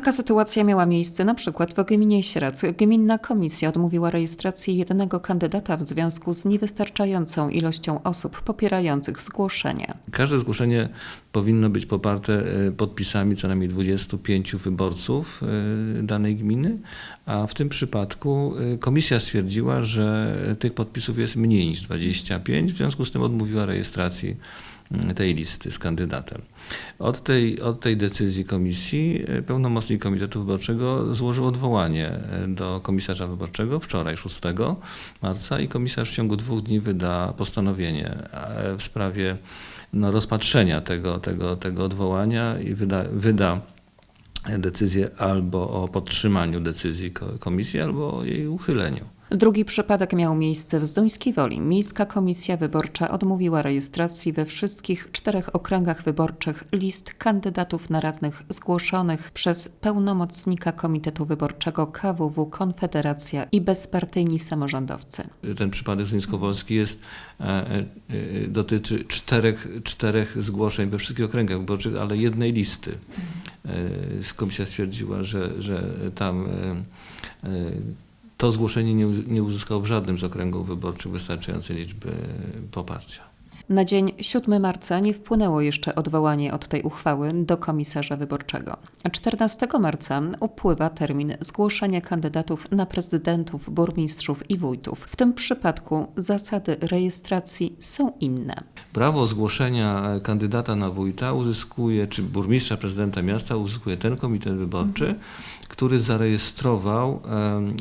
Taka sytuacja miała miejsce na przykład w gminie Sieradz. Gminna komisja odmówiła rejestracji jednego kandydata w związku z niewystarczającą ilością osób popierających zgłoszenie. Każde zgłoszenie powinno być poparte e, podpisami co najmniej 25 wyborców e, danej gminy, a w tym przypadku e, komisja stwierdziła, że tych podpisów jest mniej niż 25, w związku z tym odmówiła rejestracji tej listy z kandydatem. Od tej, od tej decyzji komisji e, pełnomocnik Komitetu Wyborczego złożył odwołanie e, do komisarza wyborczego wczoraj, 6 marca i komisarz w ciągu dwóch dni wyda postanowienie e, w sprawie no, rozpatrzenia tego, tego, tego odwołania i wyda, wyda decyzję albo o podtrzymaniu decyzji ko- komisji, albo o jej uchyleniu. Drugi przypadek miał miejsce w Zduńskiej Woli. Miejska Komisja Wyborcza odmówiła rejestracji we wszystkich czterech okręgach wyborczych list kandydatów na radnych zgłoszonych przez pełnomocnika Komitetu Wyborczego KWW Konfederacja i bezpartyjni samorządowcy. Ten przypadek Zduńskowolski jest, e, e, dotyczy czterech, czterech zgłoszeń we wszystkich okręgach wyborczych, ale jednej listy. E, Komisja stwierdziła, że, że tam to zgłoszenie nie, nie uzyskało w żadnym z okręgów wyborczych wystarczającej liczby poparcia. Na dzień 7 marca nie wpłynęło jeszcze odwołanie od tej uchwały do komisarza wyborczego. A 14 marca upływa termin zgłoszenia kandydatów na prezydentów, burmistrzów i wójtów. W tym przypadku zasady rejestracji są inne. Prawo zgłoszenia kandydata na wójta uzyskuje, czy burmistrza, prezydenta miasta uzyskuje ten komitet wyborczy, który zarejestrował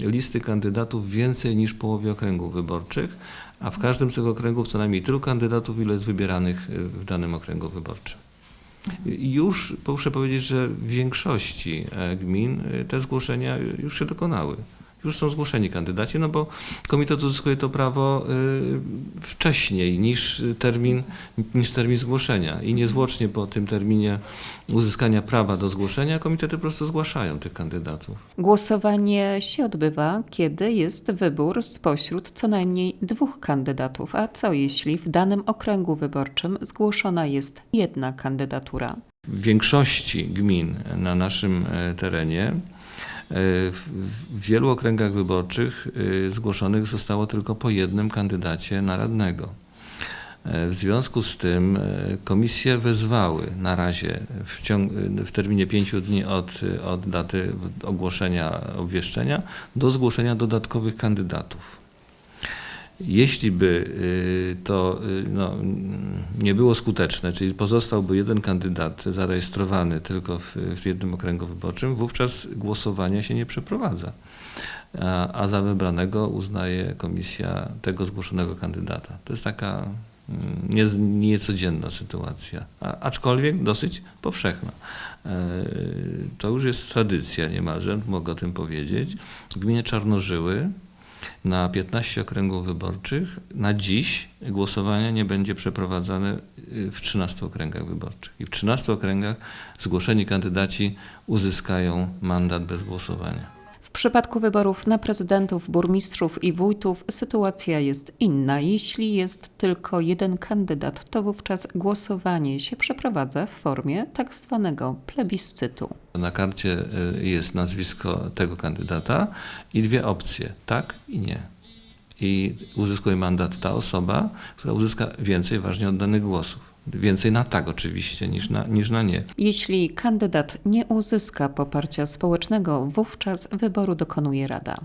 listy kandydatów więcej niż połowie okręgów wyborczych, a w każdym z tych okręgów co najmniej tylu kandydatów, ile jest wybieranych y, w danym okręgu wyborczym. Już muszę powiedzieć, że w większości e, gmin y, te zgłoszenia już się dokonały. Już są zgłoszeni kandydaci, no bo komitet uzyskuje to prawo y, wcześniej niż termin, niż termin zgłoszenia i niezwłocznie po tym terminie uzyskania prawa do zgłoszenia komitety po prostu zgłaszają tych kandydatów. Głosowanie się odbywa, kiedy jest wybór spośród co najmniej dwóch kandydatów. A co jeśli w danym okręgu wyborczym zgłoszona jest jedna kandydatura? W większości gmin na naszym e, terenie w wielu okręgach wyborczych e, zgłoszonych zostało tylko po jednym kandydacie na radnego. E, W związku z tym e, komisje wezwały na razie w, ciąg, w terminie pięciu dni od, od daty ogłoszenia obwieszczenia do zgłoszenia dodatkowych kandydatów. Jeśli by y, to y, no, nie było skuteczne, czyli pozostałby jeden kandydat zarejestrowany tylko w, w jednym okręgu wyborczym, wówczas głosowania się nie przeprowadza. A, a za wybranego uznaje komisja tego zgłoszonego kandydata. To jest taka mm, nie, niecodzienna sytuacja, aczkolwiek dosyć powszechna. E, To już jest tradycja niemalże, mogę o tym powiedzieć. W gminie Czarnożyły na 15 okręgów wyborczych na dziś głosowanie nie będzie przeprowadzane y, w 13 okręgach wyborczych. I w 13 okręgach zgłoszeni kandydaci uzyskają mandat bez głosowania. W przypadku wyborów na prezydentów, burmistrzów i wójtów sytuacja jest inna. Jeśli jest tylko jeden kandydat, to wówczas głosowanie się przeprowadza w formie tak zwanego plebiscytu. Na karcie y, jest nazwisko tego kandydata i dwie opcje, tak i nie. I uzyskuje mandat ta osoba, która uzyska więcej ważnie oddanych głosów. Więcej na tak oczywiście niż na, niż na nie. Jeśli kandydat nie uzyska poparcia społecznego, wówczas wyboru dokonuje Rada.